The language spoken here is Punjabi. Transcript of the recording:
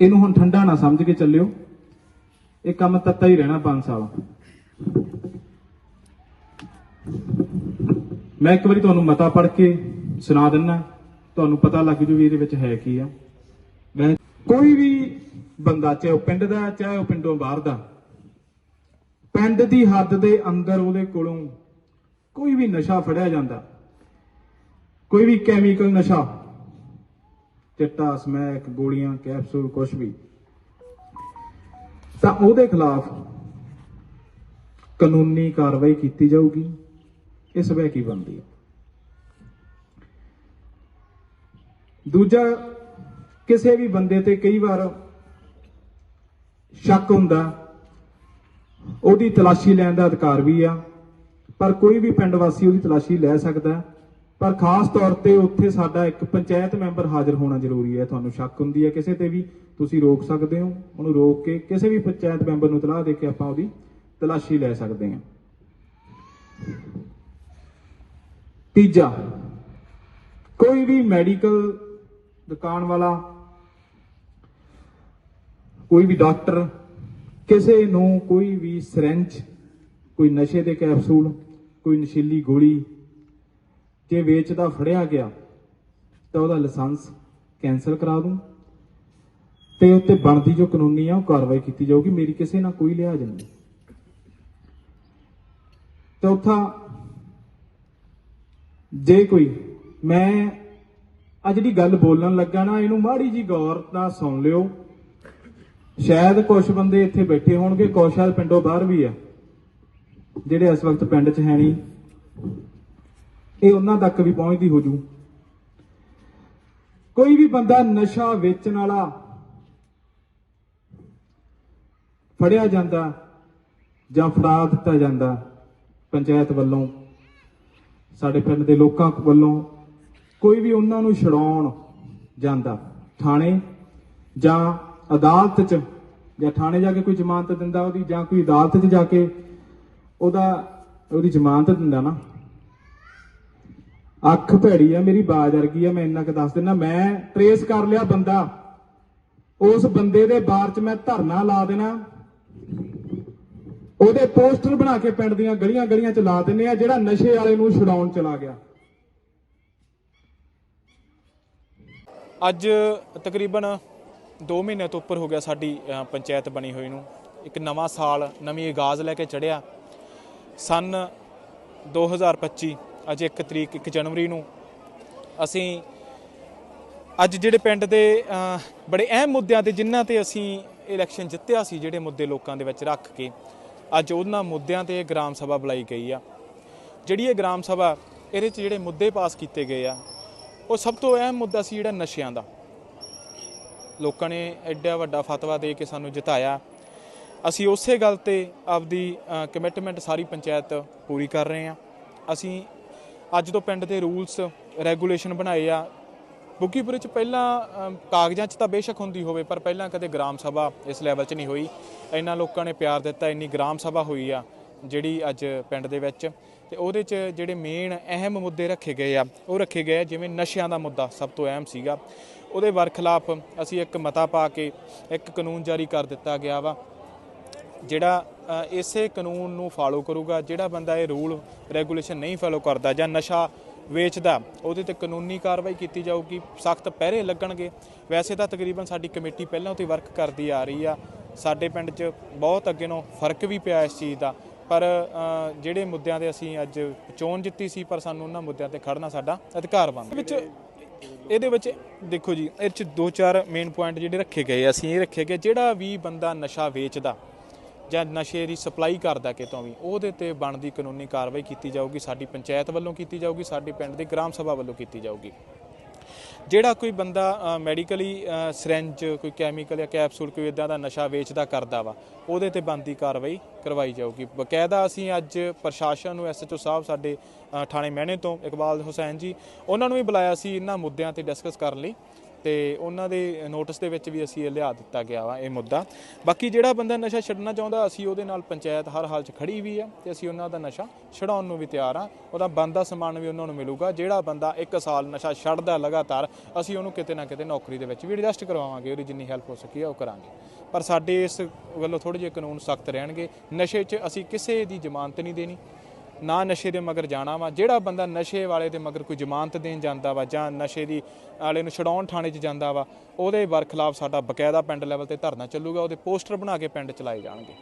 ਇਹਨੂੰ ਹੁਣ ਠੰਡਾ ਨਾ ਸਮਝ ਕੇ ਚੱਲਿਓ। ਇਹ ਕੰਮ ਤੱਤਾ ਹੀ ਰਹਿਣਾ 5 ਸਾਲ। ਮੈਂ ਇੱਕ ਵਾਰੀ ਤੁਹਾਨੂੰ ਮਤਾ ਪੜ੍ਹ ਕੇ ਸੁਣਾ ਦਿੰਨਾ। ਤੁਹਾਨੂੰ ਪਤਾ ਲੱਗ ਜੂ ਵੀ ਇਹਦੇ ਵਿੱਚ ਹੈ ਕੀ ਆ। ਮੈਂ ਕੋਈ ਵੀ ਬੰਦਾ, ਚਾਹੇ ਉਹ ਪਿੰਡ ਦਾ, ਚਾਹੇ ਉਹ ਪਿੰਡੋਂ ਬਾਹਰ ਦਾ, ਪਿੰਡ ਦੀ ਹੱਦ ਦੇ ਅੰਦਰ ਉਹਦੇ ਕੋਲੋਂ ਕੋਈ ਵੀ ਨਸ਼ਾ ਫੜਿਆ ਜਾਂਦਾ। ਕੋਈ ਵੀ ਕੈਮੀਕਲ ਨਸ਼ਾ ਚਿੱਟਾ, ਸਮੈਕ, ਗੋਲੀਆਂ, ਕੈਪਸੂਲ ਕੁਝ ਵੀ। ਤਾਂ ਉਹਦੇ ਖਿਲਾਫ ਕਾਨੂੰਨੀ ਕਾਰਵਾਈ ਕੀਤੀ ਜਾਊਗੀ। ਇਸ ਵੇ ਕੀ ਬਣਦੀ ਹੈ? ਦੂਜਾ, ਕਿਸੇ ਵੀ ਬੰਦੇ ਤੇ ਕਈ ਵਾਰ ਸ਼ੱਕ ਹੁੰਦਾ। ਉਹਦੀ ਤਲਾਸ਼ੀ ਲੈਣ ਦਾ ਅਧਿਕਾਰ ਵੀ ਆ, ਪਰ ਕੋਈ ਵੀ ਪਿੰਡ ਵਾਸੀ ਉਹਦੀ ਤਲਾਸ਼ੀ ਲੈ ਸਕਦਾ। ਪਰ ਖਾਸ ਤੌਰ ਤੇ ਉੱਥੇ ਸਾਡਾ ਇੱਕ ਪੰਚਾਇਤ ਮੈਂਬਰ ਹਾਜ਼ਰ ਹੋਣਾ ਜ਼ਰੂਰੀ ਹੈ। ਤੁਹਾਨੂੰ ਸ਼ੱਕ ਹੁੰਦੀ ਹੈ ਕਿਸੇ ਤੇ ਵੀ। ਤੁਸੀਂ ਰੋਕ ਸਕਦੇ ਹੋ। ਉਹਨੂੰ ਰੋਕ ਕੇ ਕਿਸੇ ਵੀ ਪੰਚਾਇਤ ਮੈਂਬਰ ਨੂੰ ਤਲਾਹ ਦੇ ਕੇ ਆਪਾਂ ਉਹਦੀ ਤਲਾਸ਼ੀ ਲੈ ਸਕਦੇ ਹਾਂ। ਤੀਜਾ, ਕੋਈ ਵੀ ਮੈਡੀਕਲ ਦੁਕਾਨ ਵਾਲਾ, ਕੋਈ ਵੀ ਡਾਕਟਰ, ਕਿਸੇ ਨੂੰ ਕੋਈ ਵੀ ਸਿਰੰਜ, ਕੋਈ ਨਸ਼ੇ ਦੇ ਕੈਪਸੂਲ, ਕੋਈ ਨਸ਼ੀਲੀ ਗੋਲੀ ਜੇ ਵੇਚਦਾ ਫੜਿਆ ਗਿਆ, ਤਾਂ ਉਹਦਾ ਲਾਇਸੈਂਸ ਕੈਨਸਲ ਕਰਾ ਦੂੰ। ਤੇ ਉੱਤੇ ਬਣਦੀ ਜੋ ਕਾਨੂੰਨੀ ਆ, ਉਹ ਕਾਰਵਾਈ ਕੀਤੀ ਜਾਊਗੀ। ਮੇਰੀ ਕਿਸੇ ਨਾਲ ਕੋਈ ਲਿਹਾਜ਼ ਨਹੀਂ। ਚੌਥਾ, ਜੇ ਕੋਈ, ਮੈਂ ਆ ਜਿਹੜੀ ਗੱਲ ਬੋਲਣ ਲੱਗਾ ਨਾ, ਇਹਨੂੰ ਮਾੜੀ ਜੀ ਗੌਰ ਨਾਲ ਸੁਣ ਲਿਓ। ਸ਼ਾਇਦ ਕੁਝ ਬੰਦੇ ਇੱਥੇ ਬੈਠੇ ਹੋਣਗੇ ਕੁਝ ਸ਼ਾਇਦ ਪਿੰਡੋਂ ਬਾਹਰ ਵੀ ਆ, ਜਿਹੜੇ ਇਸ ਵਕਤ ਪਿੰਡ 'ਚ ਹੈ ਨਹੀਂ। ਇਹ ਉਹਨਾਂ ਤੱਕ ਵੀ ਪਹੁੰਚਦੀ ਹੋ ਜੂ। ਕੋਈ ਵੀ ਬੰਦਾ ਨਸ਼ਾ ਵੇਚਣ ਵਾਲਾ ਫੜਿਆ ਜਾਂਦਾ ਜਾਂ ਫੜਾ ਦਿੱਤਾ ਜਾਂਦਾ, ਪੰਚਾਇਤ ਵੱਲੋਂ, ਸਾਡੇ ਪਿੰਡ ਦੇ ਲੋਕਾਂ ਵੱਲੋਂ, ਕੋਈ ਵੀ ਉਹਨਾਂ ਨੂੰ ਛਡਾਉਣ ਜਾਂਦਾ, ਥਾਣੇ ਜਾਂ ਅਦਾਲਤ 'ਚ, ਜਾਂ ਥਾਣੇ ਜਾ ਕੇ ਕੋਈ ਜ਼ਮਾਨਤ ਦਿੰਦਾ ਉਹਦੀ ਜਾਂ ਕੋਈ ਅਦਾਲਤ 'ਚ ਜਾ ਕੇ ਉਹਦਾ, ਉਹਦੀ ਜ਼ਮਾਨਤ ਦਿੰਦਾ ਨਾ। ਅੱਖ ਭੈੜੀ ਆ, ਮੇਰੀ ਬਾਜ ਵਰਗੀ ਆ, ਮੈਂ ਇੰਨਾ ਕੁ ਦੱਸ ਦਿੰਦਾ ਮੈਂ ਟਰੇਸ ਕਰ ਲਿਆ ਬੰਦਾ। ਉਸ ਬੰਦੇ ਦੇ ਬਾਰ 'ਚ ਮੈਂ ਧਰਨਾ ਲਾ ਦੇਣਾ। ਉਹਦੇ ਪੋਸਟਰ ਬਣਾ ਕੇ ਪਿੰਡ ਦੀਆਂ ਗਲੀਆਂ ਗਲੀਆਂ 'ਚ ਲਾ ਦਿੰਨੇ ਆ, ਜਿਹੜਾ ਨਸ਼ੇ ਵਾਲੇ ਨੂੰ ਛਡਾਉਣ ਚਲਾ ਗਿਆ। ਅੱਜ ਤਕਰੀਬਨ 2 ਮਹੀਨੇ ਤੋਂ ਉੱਪਰ ਹੋ ਗਿਆ ਸਾਡੀ ਪੰਚਾਇਤ ਬਣੀ ਹੋਈ ਨੂੰ। ਇੱਕ ਨਵਾਂ ਸਾਲ ਨਵੀਂ ਆਗਾਜ਼ ਲੈ ਕੇ ਚੜਿਆ। ਸਨ 2025 ਅੱਜ 1 ਤਰੀਕ 1 ਜਨਵਰੀ ਨੂੰ ਅਸੀਂ ਅੱਜ ਜਿਹੜੇ ਪਿੰਡ ਦੇ ਬੜੇ ਅਹਿਮ ਮੁੱਦਿਆਂ ਤੇ ਜਿਨ੍ਹਾਂ ਤੇ ਅਸੀਂ ਇਲੈਕਸ਼ਨ ਜਿੱਤਿਆ ਸੀ, ਜਿਹੜੇ ਮੁੱਦੇ ਲੋਕਾਂ ਦੇ ਵਿੱਚ ਰੱਖ ਕੇ, ਅੱਜ ਉਹਨਾਂ ਮੁੱਦਿਆਂ ਤੇ ਗ੍ਰਾਮ ਸਭਾ ਬੁਲਾਈ ਗਈ ਆ। ਜਿਹੜੀ ਇਹ ਗ੍ਰਾਮ ਸਭਾ, ਇਹਦੇ 'ਚ ਜਿਹੜੇ ਮੁੱਦੇ ਪਾਸ ਕੀਤੇ ਗਏ ਆ, ਉਹ ਸਭ ਤੋਂ ਅਹਿਮ ਮੁੱਦਾ ਸੀ ਜਿਹੜਾ ਨਸ਼ਿਆਂ ਦਾ। ਲੋਕਾਂ ਨੇ ਐਡਾ ਵੱਡਾ ਫਤਵਾ ਦੇ ਕੇ ਸਾਨੂੰ ਜਿਤਾਇਆ। ਅਸੀਂ ਉਸੇ ਗੱਲ ਤੇ ਆਪਦੀ ਕਮਿਟਮੈਂਟ ਸਾਰੀ ਪੰਚਾਇਤ ਪੂਰੀ ਕਰ ਰਹੇ ਹਾਂ ਅਸੀਂ ਅੱਜ ਤੋਂ ਪਿੰਡ ਦੇ ਰੂਲਸ, ਰੈਗੂਲੇਸ਼ਨ ਬਣਾਏ ਆ। ਬੁੱਕੀਪੁਰੇ ਚ ਪਹਿਲਾਂ ਕਾਗਜ਼ਾਂ 'ਚ ਤਾਂ ਬੇਸ਼ੱਕ ਹੁੰਦੀ ਹੋਵੇ, ਪਰ ਪਹਿਲਾਂ ਕਦੇ ਗ੍ਰਾਮ ਸਭਾ ਇਸ ਲੈਵਲ 'ਚ ਨਹੀਂ ਹੋਈ। ਇੰਨਾ ਲੋਕਾਂ ਨੇ ਪਿਆਰ ਦਿੱਤਾ, ਇੰਨੀ ਗ੍ਰਾਮ ਸਭਾ ਹੋਈ ਆ, ਜਿਹੜੀ ਅੱਜ ਪਿੰਡ ਦੇ ਵਿੱਚ। ਤੇ ਉਹਦੇ 'ਚ ਜਿਹੜੇ ਮੇਨ ਅਹਿਮ ਮੁੱਦੇ ਰੱਖੇ ਗਏ ਆ, ਉਹ ਰੱਖੇ ਗਏ ਜਿਵੇਂ ਨਸ਼ਿਆਂ ਦਾ ਮੁੱਦਾ ਸਭ ਤੋਂ ਅਹਿਮ ਸੀਗਾ। ਉਹਦੇ ਵਰਖਲਾਫ ਅਸੀਂ ਇੱਕ ਮਤਾ ਪਾ ਕੇ ਇੱਕ ਕਾਨੂੰਨ ਜਾਰੀ ਕਰ ਦਿੱਤਾ ਗਿਆ ਵਾ, ਜਿਹੜਾ ਇਸੇ ਕਾਨੂੰਨ ਨੂੰ ਫਾਲੋ ਕਰੂਗਾ ਜਿਹੜਾ ਬੰਦਾ ਇਹ ਰੂਲ ਰੈਗੂਲੇਸ਼ਨ ਨਹੀਂ ਫਾਲੋ ਕਰਦਾ ਜਾਂ ਨਸ਼ਾ ਵੇਚਦਾ ਉਹਦੇ ਤੇ ਕਾਨੂੰਨੀ ਕਾਰਵਾਈ ਕੀਤੀ ਜਾਊਗੀ ਸਖਤ ਪਹਿਰੇ ਲੱਗਣਗੇ। ਵੈਸੇ ਤਾਂ ਤਕਰੀਬਨ ਸਾਡੀ ਕਮੇਟੀ ਪਹਿਲਾਂ ਤੋਂ ਹੀ ਵਰਕ ਕਰਦੀ ਆ ਰਹੀ ਆ। ਸਾਡੇ ਪਿੰਡ 'ਚ ਬਹੁਤ ਅੱਗੇ ਨੂੰ ਫ਼ਰਕ ਵੀ ਪਿਆ ਇਸ ਚੀਜ਼ ਦਾ। ਪਰ ਜਿਹੜੇ ਮੁੱਦਿਆਂ ਤੇ ਅਸੀਂ ਅੱਜ ਚੋਣ ਜਿੱਤੀ ਸੀ ਪਰ ਸਾਨੂੰ ਉਹਨਾਂ ਮੁੱਦਿਆਂ ਤੇ ਖੜਨਾ ਸਾਡਾ ਅਧਿਕਾਰ ਬਣਦਾ। ਵਿੱਚ ਇਹਦੇ ਵਿੱਚ ਦੇਖੋ ਜੀ ਇਹ ਚ ਦੋ ਚਾਰ ਮੇਨ ਪੁਆਇੰਟ ਜਿਹੜੇ ਰੱਖੇ ਗਏ ਅਸੀਂ ਇਹ ਰੱਖੇ ਗਏ ਜਿਹੜਾ ਵੀ ਬੰਦਾ ਨਸ਼ਾ ਵੇਚਦਾ ਜਾਂ ਨਸ਼ੇ ਦੀ ਸਪਲਾਈ ਕਰਦਾ ਕਿਤੋਂ ਵੀ, ਉਹਦੇ ਤੇ ਬਣਦੀ ਕਾਨੂੰਨੀ ਕਾਰਵਾਈ ਕੀਤੀ ਜਾਊਗੀ, ਸਾਡੀ ਪੰਚਾਇਤ ਵੱਲੋਂ ਕੀਤੀ ਜਾਊਗੀ, ਸਾਡੀ ਪਿੰਡ ਦੀ ਗ੍ਰਾਮ ਸਭਾ ਵੱਲੋਂ ਕੀਤੀ ਜਾਊਗੀ। ਜਿਹੜਾ ਕੋਈ ਬੰਦਾ ਮੈਡੀਕਲੀ ਸਿਰੰਜ, ਕੋਈ ਕੈਮੀਕਲ ਜਾਂ ਕੈਪਸੂਲ ਕੋਈ ਇਦਾਂ ਦਾ ਨਸ਼ਾ ਵੇਚਦਾ ਕਰਦਾ ਵਾ, ਉਹਦੇ ਤੇ ਬਣਦੀ ਕਾਰਵਾਈ ਕਰਵਾਈ ਜਾਊਗੀ। ਬਕਾਇਦਾ ਅਸੀਂ ਅੱਜ ਪ੍ਰਸ਼ਾਸਨ ਨੂੰ ਐਸਐਚਓ ਸਾਹਿਬ ਸਾਡੇ ਥਾਣੇ ਮਹਿਣੇ ਤੋਂ ਇਕਬਾਲ ਹੁਸੈਨ ਜੀ, ਉਹਨਾਂ ਨੂੰ ਵੀ ਬੁਲਾਇਆ ਸੀ, ਇਹਨਾਂ ਮੁੱਦਿਆਂ ਤੇ ਡਿਸਕਸ ਕਰਨ ਲਈ। ਤੇ ਉਹਨਾਂ ਦੇ ਨੋਟਿਸ ਦੇ ਵਿੱਚ ਵੀ ਅਸੀਂ ਇਹ ਲਿਆ ਦਿੱਤਾ ਗਿਆ ਵਾ ਇਹ ਮੁੱਦਾ। ਬਾਕੀ ਜਿਹੜਾ ਬੰਦਾ ਨਸ਼ਾ ਛੱਡਣਾ ਚਾਹੁੰਦਾ, ਅਸੀਂ ਉਹਦੇ ਨਾਲ ਪੰਚਾਇਤ ਹਰ ਹਾਲ 'ਚ ਖੜੀ ਵੀ ਆ ਤੇ ਅਸੀਂ ਉਹਨਾਂ ਦਾ ਨਸ਼ਾ ਛਡਾਉਣ ਨੂੰ ਵੀ ਤਿਆਰ ਆ। ਉਹਦਾ ਬੰਦਾ ਸਮਾਨ ਵੀ ਉਹਨਾਂ ਨੂੰ ਮਿਲੂਗਾ। ਜਿਹੜਾ ਬੰਦਾ 1 ਸਾਲ ਨਸ਼ਾ ਛੱਡਦਾ ਲਗਾਤਾਰ, ਅਸੀਂ ਉਹਨੂੰ ਕਿਤੇ ਨਾ ਕਿਤੇ ਨੌਕਰੀ ਦੇ ਵਿੱਚ ਵੀ ਐਡਜਸਟ ਕਰਵਾਵਾਂਗੇ, ਉਹਦੀ ਜਿੰਨੀ ਹੈਲਪ ਹੋ ਸਕੀ ਆ ਉਹ ਕਰਾਂਗੇ। ਪਰ ਸਾਡੇ ਇਸ ਵੱਲੋਂ ਥੋੜੇ ਜਿਹੇ ਕਾਨੂੰਨ ਸਖਤ ਰਹਿਣਗੇ। ਨਸ਼ੇ 'ਚ ਅਸੀਂ ਕਿਸੇ ਦੀ ਜ਼ਮਾਨਤ ਨਹੀਂ ਦੇਣੀ। ਨਾ ਨਸ਼ੇ ਦੇ ਮਗਰ ਜਾਣਾ ਵਾ, ਜਿਹੜਾ ਬੰਦਾ ਨਸ਼ੇ ਵਾਲੇ ਦੇ ਮਗਰ ਕੋਈ ਜ਼ਮਾਨਤ ਦੇਣ ਜਾਂਦਾ ਵਾ ਜਾਂ ਨਸ਼ੇ ਦੀ ਵਾਲੇ ਨੂੰ ਛਡਾਉਣ ਥਾਣੇ 'ਚ ਜਾਂਦਾ ਵਾ, ਉਹਦੇ ਵਰ ਖਿਲਾਫ ਸਾਡਾ ਬਕਾਇਦਾ ਪਿੰਡ ਲੈਵਲ ਤੇ ਧਰਨਾ ਚੱਲੂਗਾ, ਉਹਦੇ ਪੋਸਟਰ ਬਣਾ ਕੇ ਪਿੰਡ ਚਲਾਏ ਜਾਣਗੇ।